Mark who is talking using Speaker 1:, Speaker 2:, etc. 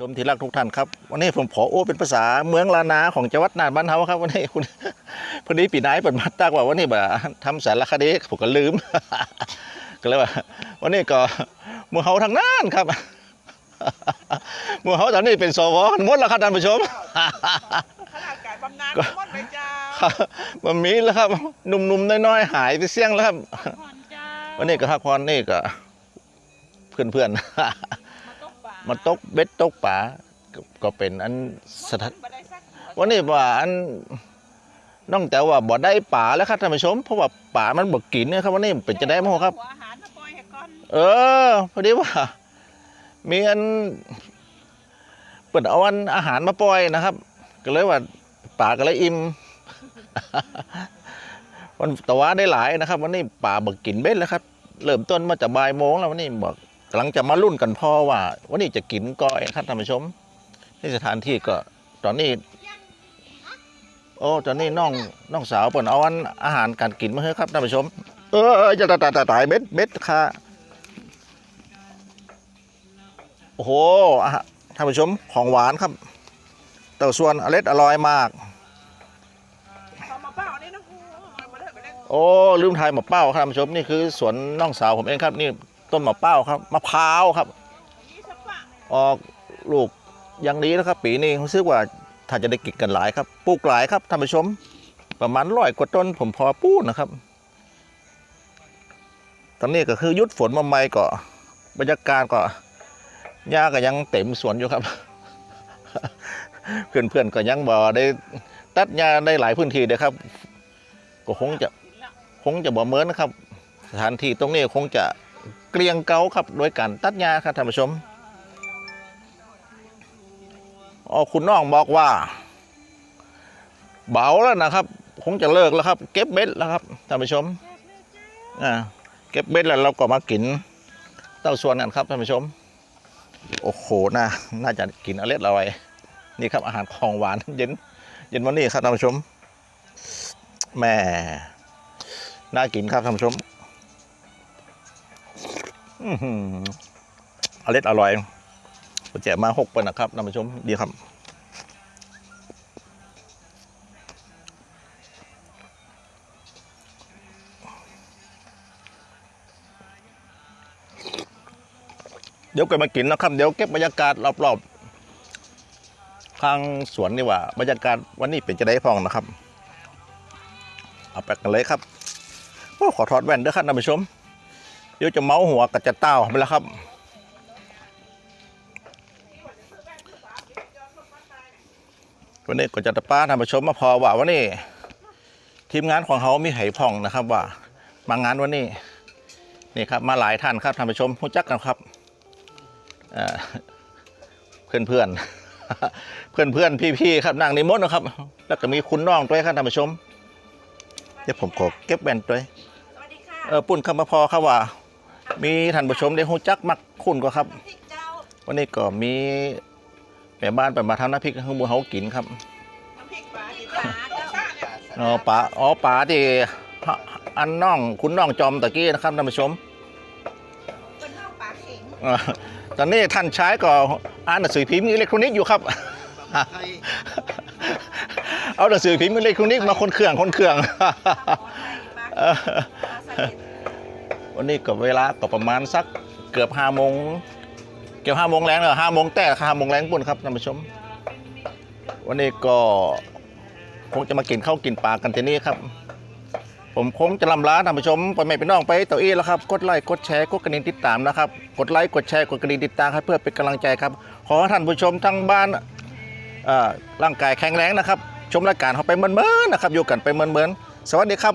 Speaker 1: ชมที่รักทุกท่านครับวันนี้ผมขอโอ้เป็นภาษาเมืองลานาของจังหวัดน่านบ้านเฮาครับวันนี้คุณพอดีปีนายเปิดมาตากว่าวันนี้แบบทำสารคดีผมก็ลืม ก็เลยว่า วันนี้ก็หมือเฮาทางน่านครับหมือเฮาตอนนี้เป็นสวกันหมดแล้วครับท่านผู้ชม
Speaker 2: ขนาดไก่บำนาญ
Speaker 1: ก็
Speaker 2: หมดไปจ้า
Speaker 1: ครับมันมีแล้วครับหนุ่มๆน้อยๆหายไปเสี่ยงแล้วครับ
Speaker 2: พรเจ้า
Speaker 1: วันนี้ก็พักพรนี่ก็เพื่อนๆ
Speaker 2: มาตก
Speaker 1: เบ็ดตกป่าก็ก็เป็นอันสถาน
Speaker 2: บ่ได้สัก
Speaker 1: วันนี้ว่าอันน้องแต่ว่าบ่ได้ป่าแล้วครับท่านผู้ชม เพราะว่าป่ามันบ่กินนี่ยครับวันนี้เป็นจะได้มั้งครับ
Speaker 2: อ
Speaker 1: เออพอดีว่า มีอันเปิดเอาอันอาหารมาปล่อยนะครับ ก็เลยว่าป่าก็เลยอิ่มวันตะว่าได้หลายนะครับ วันนี้ป่าบ่กินเบ็ดแล้วครับ เริ่มต้นมาจากบ่ายโมงแล้ววันนี้บอก กำลังจะมารุ่นกันพ่อว่าวันนี้จะกินก้อยครับท่านผู้ชมที่สถานที่ก็ตอนนี้ โอ้ตอนนี้น้องน้องสาวเปิดเอาอันอาหารการกินมาให้ครับท่านผู้ชม เออจะตายตายตายตายเบ็ดเบ็ดค่ะโอ้โหท่านผู้ชมของหวานครับเต่าส่วนอร่อยอร่อยมาก
Speaker 2: เอามาเปล่านี่นะครูเอามาเลิกไปเล่น
Speaker 1: โอ้ลืมทายมะเป้าครับท่านผู้ชมนี่คือสวนน้องสาวผมเองครับนี่ ต้นมะเป้าครับมะพร้าวครับ ออกลูกอย่างนี้นะครับ ปีนี้รู้สึกว่าถ้าจะได้กินกันหลายครับปลูกหลายครับท่านผู้ชม ประมาณร้อยกว่าต้นผมพอปูดนะครับ ตอนนี้ก็คือยุดฝนมาใหม่ก็บรรยากาศก็หญ้าก็ยังเต็มสวนอยู่ครับ เพื่อนๆก็ยังบ่ได้ตัดหญ้าได้หลายพื้นที่เด้อครับ ก็คงจะคงจะบ่เหมือนนะครับ สถานที่ตรงนี้คงจะ เกลียงเกาครับโดยการตัดหญ้าครับท่านผู้ชมอ๋อคุณน้องบอกว่า เบาแล้วนะครับ คงจะเลิกแล้วครับ เก็บเบ็ดแล้วครับท่านผู้ชมอ่าเก็บเบ็ดแล้วเราก็มากินเต้าส่วนกันครับท่านผู้ชม โอ้โหน่าน่าจะกินอร่อยอร่อยนี่ครับอาหารของหวานเย็นเย็นวันนี้ครับท่านผู้ชมแหม่น่ากินครับท่านผู้ชม อื้อหือร่อยอร่อยแจกมาหกปนนะครับท่านผู้ชมดีครับเดี๋ยวก็มากินนะครับ เดี๋ยวเก็บบรรยากาศรอบๆ ข้างสวนนี่ว่า บรรยากาศวันนี้เป็นจะได้พองนะครับ เอาไปกันเลยครับโอ้ขอถอดแว่นด้วยครับท่านผู้ชม ดี๋ยวจะเมาหัวกับจะเต้าไปแล้วครับ วันนี้ก็จะตะป้าท่านผู้ชมมาพอว่าวันนี้ทีมงานของเขามีไหพ่องนะครับว่า มางานวันนี้นี่ครับมาหลายท่านครับท่านผู้ชมรู้จักกันครับเพื่อนเพื่อนเพื่อนเพื่อนๆพี่ๆครับนั่งในมดนะครับ แล้วก็มีคุณน้องด้วยครับท่านผู้ชมเดี๋ยวผมขอเก็บแว่นด้วย
Speaker 2: สวัสดีค่ะ
Speaker 1: เออปุ่นคำมาพอครับว่า มีท่านผู้ชมได้หูจักมักคุณก็ครับ วันนี้ก็มีแม่บ้านไปมาทำน้ำพริกให้หมูเฮากินครับ
Speaker 2: น้ำพริกปลาที่ปลาเจ้า
Speaker 1: อ๋อป๋าอ๋อป๋าที่อันน้องคุณน้องจอมตะกี้นะครับท่านผู้ชมตอนนี้ท่านใช้ก็อ่านหนังสือพิมพ์อิเล็กทรอนิกส์อยู่ครับ เอาหนังสือพิมพ์อิเล็กทรอนิกส์มาคนเครื่องคนเครื่อง วันนี้ก็เวลาก็ประมาณสักเกือบห้าโมงเกือบห้าโมงแรงเลยห้าโมงแต่ห้าโมงแรงปุ่นครับท่านผู้ชม วันนี้ก็คงจะมากินข้าวกินปลากันที่นี่ครับ ผมคงจะลำลาท่านผู้ชมไปไม่ไปน้องไปเต่าอี้แล้วครับกดไลค์กดแชร์กดกระดิ่งติดตามนะครับกดไลค์กดแชร์กดกระดิ่งติดตามครับเพื่อเป็นกำลังใจครับ ขอให้ท่านผู้ชมทั้งบ้านร่างกายแข็งแรงนะครับ ชมรายการเขาไปเหมินๆนะครับอยู่กันไปเหมินๆสวัสดีครับ